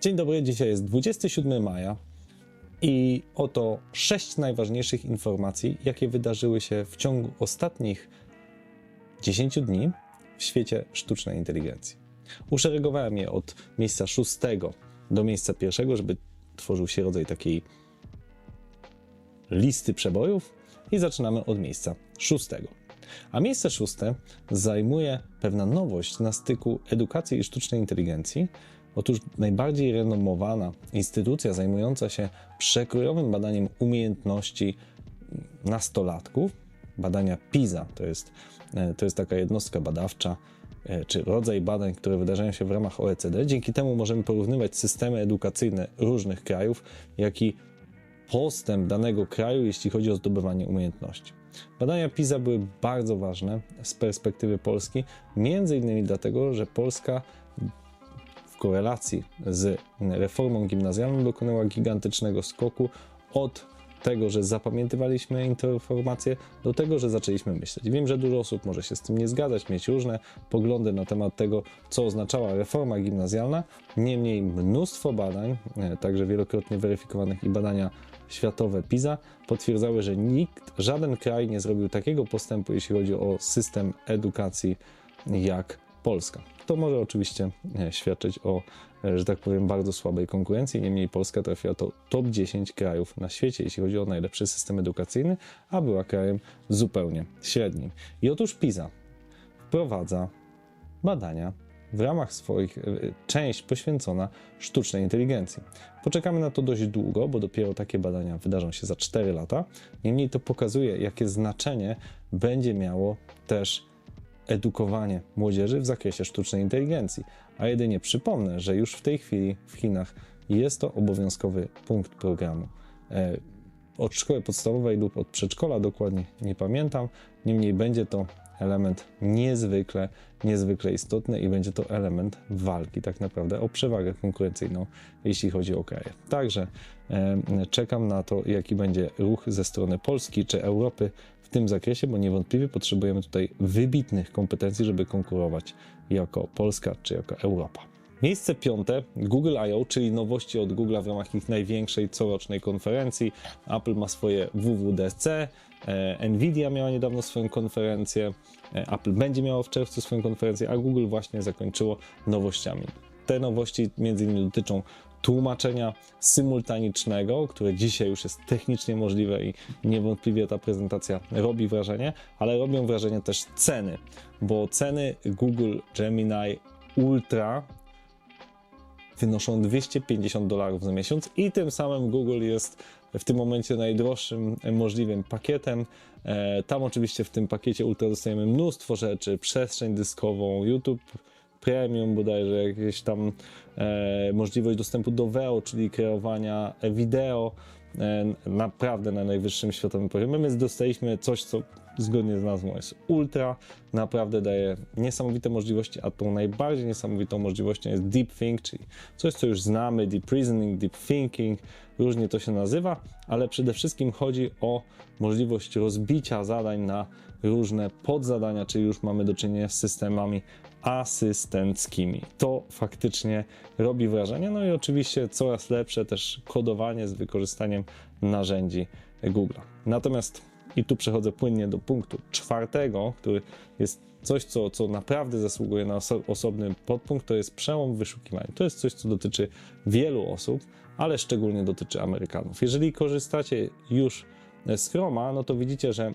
Dzień dobry, dzisiaj jest 27 maja i oto sześć najważniejszych informacji, jakie wydarzyły się w ciągu ostatnich 10 dni w świecie sztucznej inteligencji. Uszeregowałem je od miejsca szóstego do miejsca pierwszego, żeby tworzył się rodzaj takiej listy przebojów i zaczynamy od miejsca szóstego. A miejsce szóste zajmuje pewna nowość na styku edukacji i sztucznej inteligencji. Otóż najbardziej renomowana instytucja zajmująca się przekrojowym badaniem umiejętności nastolatków, badania PISA, to jest, e, to jest taka jednostka badawcza, e, czy rodzaj badań, które wydarzają się w ramach OECD. Dzięki temu możemy porównywać systemy edukacyjne różnych krajów, jak i postęp danego kraju, jeśli chodzi o zdobywanie umiejętności. Badania PISA były bardzo ważne z perspektywy Polski, między innymi dlatego, że Polska korelacji z reformą gimnazjalną dokonała gigantycznego skoku od tego, że zapamiętywaliśmy informacje, do tego, że zaczęliśmy myśleć. Wiem, że dużo osób może się z tym nie zgadzać, mieć różne poglądy na temat tego, co oznaczała reforma gimnazjalna. Niemniej mnóstwo badań, e, także wielokrotnie weryfikowanych i badania światowe PISA potwierdzały, że nikt, żaden kraj nie zrobił takiego postępu, jeśli chodzi o system edukacji jak Polska. To może oczywiście e, świadczyć o, e, że tak powiem, bardzo słabej konkurencji. Niemniej Polska trafiła do top 10 krajów na świecie, jeśli chodzi o najlepszy system edukacyjny, a była krajem zupełnie średnim. I otóż PISA wprowadza badania w ramach swoich, e, część poświęcona sztucznej inteligencji. Poczekamy na to dość długo, bo dopiero takie badania wydarzą się za 4 lata. Niemniej to pokazuje, jakie znaczenie będzie miało też edukowanie młodzieży w zakresie sztucznej inteligencji. A jedynie przypomnę, że już w tej chwili w Chinach jest to obowiązkowy punkt programu. E, od szkoły podstawowej lub od przedszkola, dokładnie nie pamiętam. Niemniej będzie to element niezwykle, niezwykle istotny i będzie to element walki tak naprawdę o przewagę konkurencyjną, jeśli chodzi o kraje. Także e, czekam na to, jaki będzie ruch ze strony Polski czy Europy w tym zakresie, bo niewątpliwie potrzebujemy tutaj wybitnych kompetencji, żeby konkurować jako Polska czy jako Europa. Miejsce piąte Google I.O., czyli nowości od Google w ramach ich największej corocznej konferencji. Apple ma swoje WWDC, e, Nvidia miała niedawno swoją konferencję, e, Apple będzie miało w czerwcu swoją konferencję, a Google właśnie zakończyło nowościami. Te nowości między innymi dotyczą tłumaczenia symultanicznego, które dzisiaj już jest technicznie możliwe i niewątpliwie ta prezentacja robi wrażenie, ale robią wrażenie też ceny, bo ceny Google Gemini Ultra wynoszą 250 dolarów za miesiąc i tym samym Google jest w tym momencie najdroższym możliwym pakietem. E, tam oczywiście w tym pakiecie Ultra dostajemy mnóstwo rzeczy, przestrzeń dyskową, YouTube Premium bodajże, jakieś tam e, możliwość dostępu do VEO, czyli kreowania wideo e, naprawdę na najwyższym światowym poziomie. My dostaliśmy coś, co zgodnie z nazwą jest ultra, naprawdę daje niesamowite możliwości, a tą najbardziej niesamowitą możliwością jest deep think, czyli coś, co już znamy, deep reasoning, deep thinking, różnie to się nazywa, ale przede wszystkim chodzi o możliwość rozbicia zadań na różne podzadania, czyli już mamy do czynienia z systemami asystenckimi. To faktycznie robi wrażenie. No i oczywiście coraz lepsze też kodowanie z wykorzystaniem narzędzi Google. Natomiast i tu przechodzę płynnie do punktu czwartego, który jest coś, co, co naprawdę zasługuje na oso osobny podpunkt, to jest przełom w wyszukiwaniu. To jest coś, co dotyczy wielu osób, ale szczególnie dotyczy Amerykanów. Jeżeli korzystacie już z Chroma, no to widzicie, że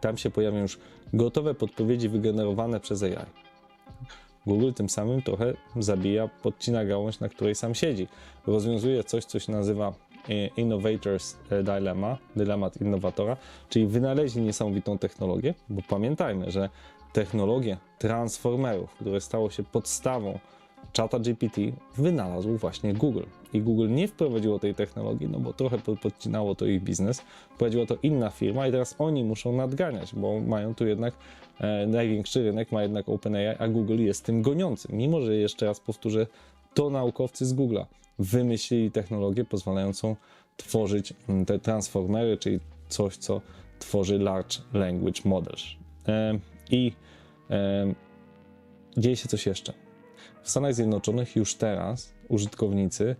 tam się pojawią już gotowe podpowiedzi wygenerowane przez AI. Google tym samym trochę zabija, podcina gałąź, na której sam siedzi. Rozwiązuje coś, co się nazywa e, Innovators Dilemma, dylemat innowatora, czyli wynaleźli niesamowitą technologię, bo pamiętajmy, że technologię transformerów, które stało się podstawą czata GPT wynalazł właśnie Google. I Google nie wprowadziło tej technologii, no bo trochę podcinało to ich biznes. Wprowadziła to inna firma i teraz oni muszą nadganiać, bo mają tu jednak e, największy rynek, ma jednak OpenAI, a Google jest tym goniącym. Mimo, że jeszcze raz powtórzę, to naukowcy z Google'a wymyślili technologię pozwalającą tworzyć te transformery, czyli coś, co tworzy Large Language Models. E, I e, dzieje się coś jeszcze w Stanach Zjednoczonych już teraz użytkownicy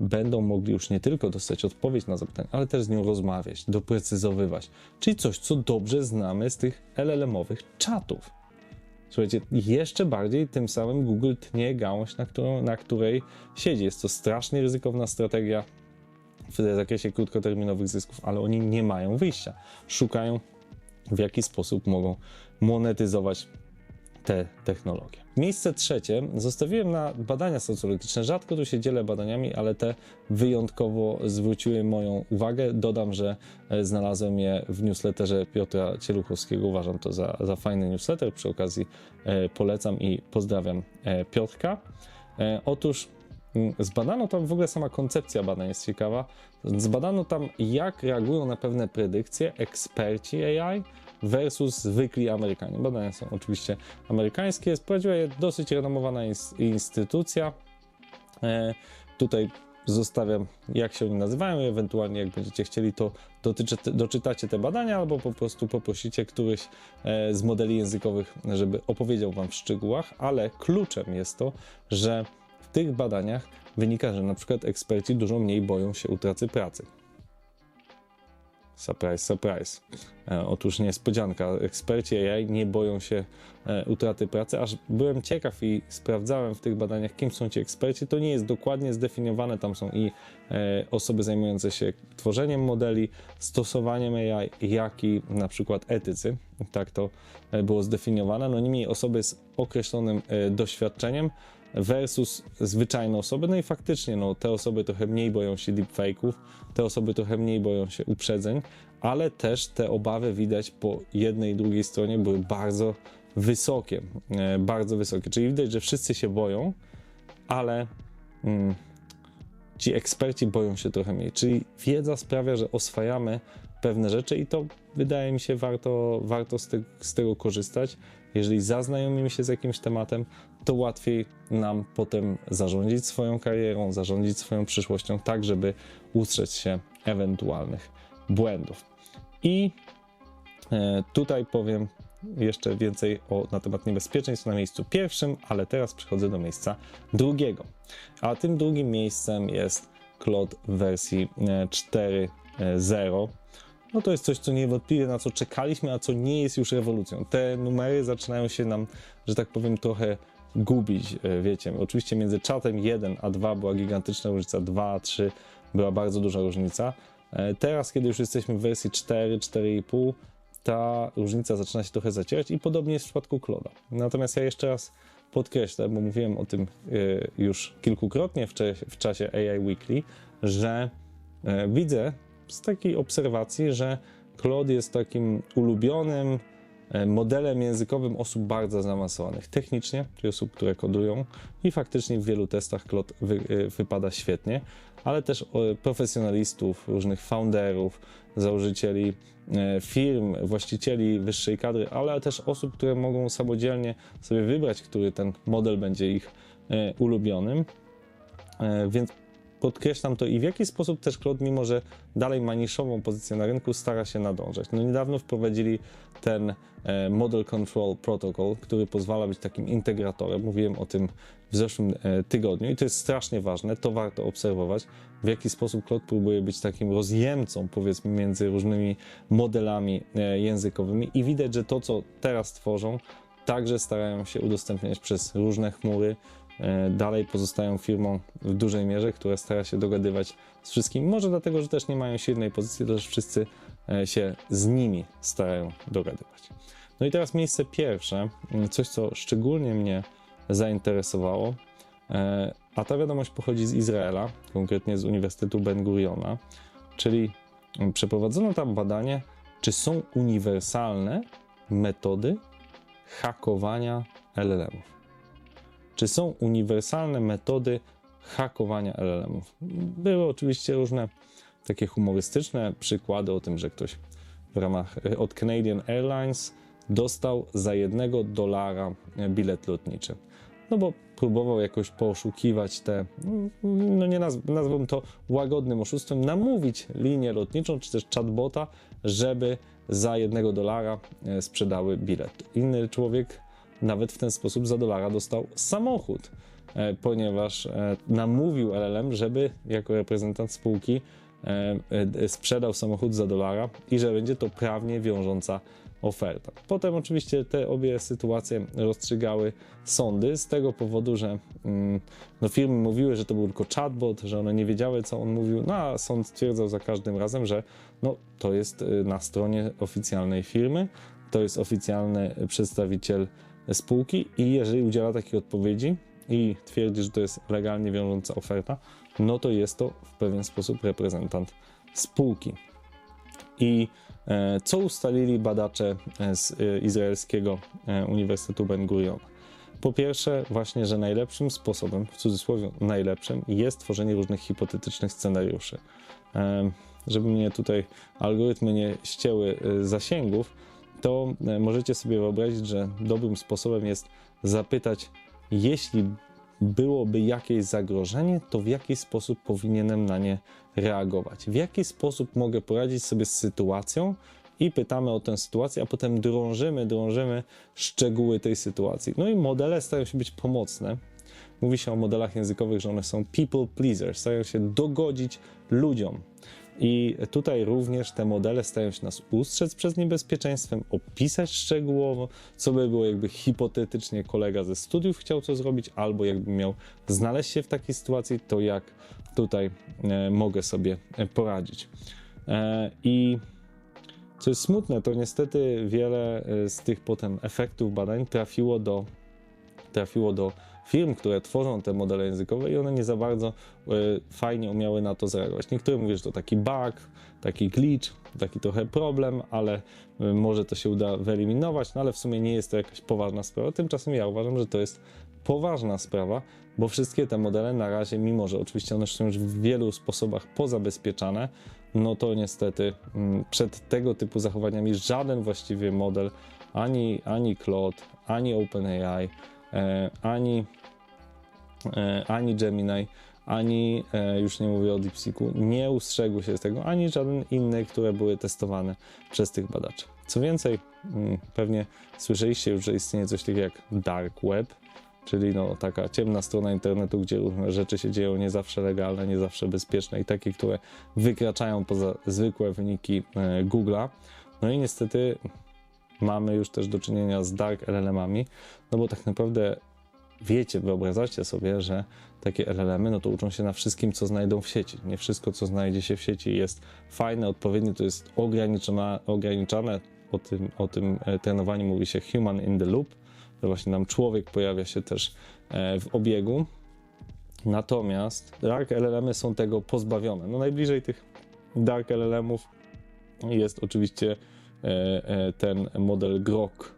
będą mogli już nie tylko dostać odpowiedź na zapytanie, ale też z nią rozmawiać, doprecyzowywać. Czyli coś, co dobrze znamy z tych LLM-owych czatów. Słuchajcie, jeszcze bardziej tym samym Google tnie gałąź, na, którą, na której siedzi. Jest to strasznie ryzykowna strategia w zakresie krótkoterminowych zysków, ale oni nie mają wyjścia. Szukają w jaki sposób mogą monetyzować te technologie. Miejsce trzecie zostawiłem na badania socjologiczne. Rzadko tu się dzielę badaniami, ale te wyjątkowo zwróciły moją uwagę. Dodam, że e, znalazłem je w newsletterze Piotra Cieluchowskiego. Uważam to za, za fajny newsletter. Przy okazji e, polecam i pozdrawiam e, Piotrka. Otóż Zbadano tam w ogóle sama koncepcja badań jest ciekawa. Zbadano tam, jak reagują na pewne predykcje eksperci AI versus zwykli Amerykanie. Badania są oczywiście amerykańskie. Prowadziła je dosyć renomowana ins- instytucja. E, tutaj zostawiam, jak się oni nazywają, ewentualnie jak będziecie chcieli, to dotyczy, doczytacie te badania, albo po prostu poprosicie któryś e, z modeli językowych, żeby opowiedział wam w szczegółach, ale kluczem jest to, że w tych badaniach wynika, że na przykład eksperci dużo mniej boją się utraty pracy. Surprise, surprise. E, otóż niespodzianka. Eksperci AI nie boją się e, utraty pracy, aż byłem ciekaw i sprawdzałem w tych badaniach, kim są ci eksperci. To nie jest dokładnie zdefiniowane. Tam są i e, osoby zajmujące się tworzeniem modeli, stosowaniem AI, jak i na przykład etycy. Tak to było zdefiniowane. No niemniej osoby z określonym doświadczeniem versus zwyczajne osoby. No i faktycznie, no, te osoby trochę mniej boją się deepfake'ów, te osoby trochę mniej boją się uprzedzeń, ale też te obawy widać po jednej i drugiej stronie były bardzo wysokie, e, bardzo wysokie. Czyli widać, że wszyscy się boją, ale mm, ci eksperci boją się trochę mniej. Czyli wiedza sprawia, że oswajamy pewne rzeczy i to wydaje mi się warto, warto z, te, z tego korzystać. Jeżeli zaznajomimy się z jakimś tematem, to łatwiej nam potem zarządzić swoją karierą, zarządzić swoją przyszłością, tak żeby ustrzec się ewentualnych błędów. I e, tutaj powiem jeszcze więcej o, na temat niebezpieczeństw na miejscu pierwszym, ale teraz przechodzę do miejsca drugiego. A tym drugim miejscem jest Claude w wersji e, 4.0. No to jest coś, co niewątpliwie na co czekaliśmy, a co nie jest już rewolucją. Te numery zaczynają się nam, że tak powiem, trochę gubić, e, wiecie. Oczywiście między czatem 1 a 2 była gigantyczna różnica, 2 a 3 była bardzo duża różnica. E, Teraz, kiedy już jesteśmy w wersji 4, 4,5, ta różnica zaczyna się trochę zacierać i podobnie jest w przypadku Kloda. Natomiast ja jeszcze raz podkreślę, bo mówiłem o tym e, już kilkukrotnie w, czasie AI Weekly, że widzę z takiej obserwacji, że Claude jest takim ulubionym modelem językowym osób bardzo zaawansowanych technicznie, czyli osób, które kodują i faktycznie w wielu testach Claude wy, e, wypada świetnie, ale też e, profesjonalistów, różnych founderów, założycieli e, firm, właścicieli wyższej kadry, ale też osób, które mogą samodzielnie sobie wybrać, który ten model będzie ich e, ulubionym. E, Więc podkreślam to i w jaki sposób też Claude, mimo że dalej ma niszową pozycję na rynku, stara się nadążać. No niedawno wprowadzili ten e, Model Control Protocol, który pozwala być takim integratorem. Mówiłem o tym w zeszłym e, tygodniu i to jest strasznie ważne, to warto obserwować, w jaki sposób Claude próbuje być takim rozjemcą, powiedzmy, między różnymi modelami e, językowymi i widać, że to, co teraz tworzą, także starają się udostępniać przez różne chmury, dalej pozostają firmą w dużej mierze, która stara się dogadywać z wszystkimi. Może dlatego, że też nie mają silnej pozycji, też wszyscy e, się z nimi starają dogadywać. No i teraz miejsce pierwsze, m, coś co szczególnie mnie zainteresowało, e, a ta wiadomość pochodzi z Izraela, konkretnie z Uniwersytetu Ben Guriona, czyli m, przeprowadzono tam badanie, czy są uniwersalne metody hakowania LLM-ów. Czy są uniwersalne metody hakowania LLM-ów? Były oczywiście różne takie humorystyczne przykłady o tym, że ktoś w ramach od Canadian Airlines dostał za jednego dolara bilet lotniczy. No bo próbował jakoś poszukiwać te, no nie nazw, nazwałbym to łagodnym oszustwem, namówić linię lotniczą czy też chatbota, żeby za jednego dolara e, sprzedały bilet. Inny człowiek nawet w ten sposób za dolara dostał samochód. e, ponieważ e, namówił LLM, żeby jako reprezentant spółki e, sprzedał samochód za dolara i że będzie to prawnie wiążąca oferta. Potem oczywiście te obie sytuacje rozstrzygały sądy z tego powodu, że mm, no firmy mówiły, że to był tylko chatbot, że one nie wiedziały, co on mówił, no a sąd stwierdzał za każdym razem, że no, to jest y, na stronie oficjalnej firmy, to jest oficjalny przedstawiciel spółki i jeżeli udziela takiej odpowiedzi i twierdzi, że to jest legalnie wiążąca oferta, no to jest to w pewien sposób reprezentant spółki. I e, co ustalili badacze e, z e, izraelskiego Uniwersytetu Ben Gurion? Po pierwsze, właśnie, że najlepszym sposobem, w cudzysłowie najlepszym, jest tworzenie różnych hipotetycznych scenariuszy. Żeby mnie tutaj algorytmy nie ścięły zasięgów, to e, możecie sobie wyobrazić, że dobrym sposobem jest zapytać, jeśli byłoby jakieś zagrożenie, to w jaki sposób powinienem na nie reagować? W jaki sposób mogę poradzić sobie z sytuacją? I pytamy o tę sytuację, a potem drążymy, drążymy szczegóły tej sytuacji. No i modele stają się być pomocne. Mówi się o modelach językowych, że one są people pleasers, stają się dogodzić ludziom. I tutaj również te modele stają się nas ustrzec przed niebezpieczeństwem, opisać szczegółowo, co by było, jakby hipotetycznie kolega ze studiów chciał co zrobić, albo jakby miał znaleźć się w takiej sytuacji, to jak tutaj e, mogę sobie e, poradzić. E, I co jest smutne, to niestety wiele z tych potem efektów badań trafiło do, trafiło do firm, które tworzą te modele językowe i one nie za bardzo e, fajnie umiały na to zareagować. Niektóre mówią, że to taki bug, taki glitch, taki trochę problem, ale e, może to się uda wyeliminować, no ale w sumie nie jest to jakaś poważna sprawa. Tymczasem ja uważam, że to jest poważna sprawa, bo wszystkie te modele na razie, mimo że oczywiście one są już w wielu sposobach pozabezpieczane, no to niestety mm, przed tego typu zachowaniami żaden właściwie model, ani, ani Claude, ani OpenAI, ani, e, ani Gemini, ani e, już nie mówię o DeepSeeku, nie ustrzegł się z tego, ani żaden inny, które były testowane przez tych badaczy. Co więcej, mm, pewnie słyszeliście już, że istnieje coś takiego jak Dark Web, czyli no, taka ciemna strona internetu, gdzie różne rzeczy się dzieją nie zawsze legalne, nie zawsze bezpieczne i takie, które wykraczają poza zwykłe wyniki e, Google'a. No i niestety mamy już też do czynienia z dark LLM-ami, no bo tak naprawdę wiecie, wyobrażacie sobie, że takie LLM-y, no to uczą się na wszystkim, co znajdą w sieci. Nie wszystko, co znajdzie się w sieci jest fajne, odpowiednie, to jest ograniczone, ograniczane. O tym, o tym e, trenowaniu mówi się human in the loop, że właśnie nam człowiek pojawia się też e, w obiegu. Natomiast dark LLM-y są tego pozbawione. No najbliżej tych dark LLM-ów jest oczywiście ten model Grok,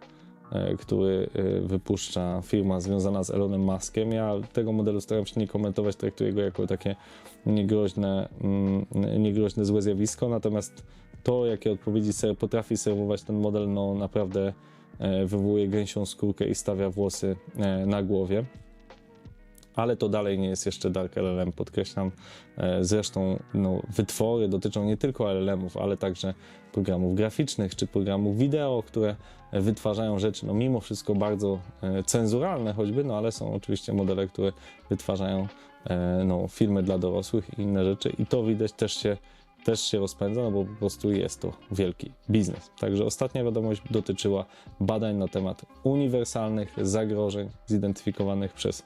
e, który e, wypuszcza firma związana z Elonem Muskiem. Ja tego modelu staram się nie komentować, traktuję go jako takie niegroźne, mm, niegroźne złe zjawisko, natomiast to, jakie odpowiedzi ser potrafi serwować ten model, no naprawdę e, wywołuje gęsią skórkę i stawia włosy e, na głowie. Ale to dalej nie jest jeszcze Dark LLM, podkreślam. E, Zresztą no, wytwory dotyczą nie tylko LLM-ów, ale także programów graficznych czy programów wideo, które wytwarzają rzeczy, no mimo wszystko bardzo e, cenzuralne choćby, no ale są oczywiście modele, które wytwarzają e, no, filmy dla dorosłych i inne rzeczy i to widać też się też się rozpędza, no bo po prostu jest to wielki biznes. Także ostatnia wiadomość dotyczyła badań na temat uniwersalnych zagrożeń zidentyfikowanych przez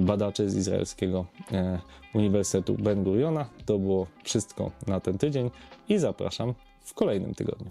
badaczy z izraelskiego e, Uniwersytetu Ben Guriona. To było wszystko na ten tydzień i zapraszam w kolejnym tygodniu.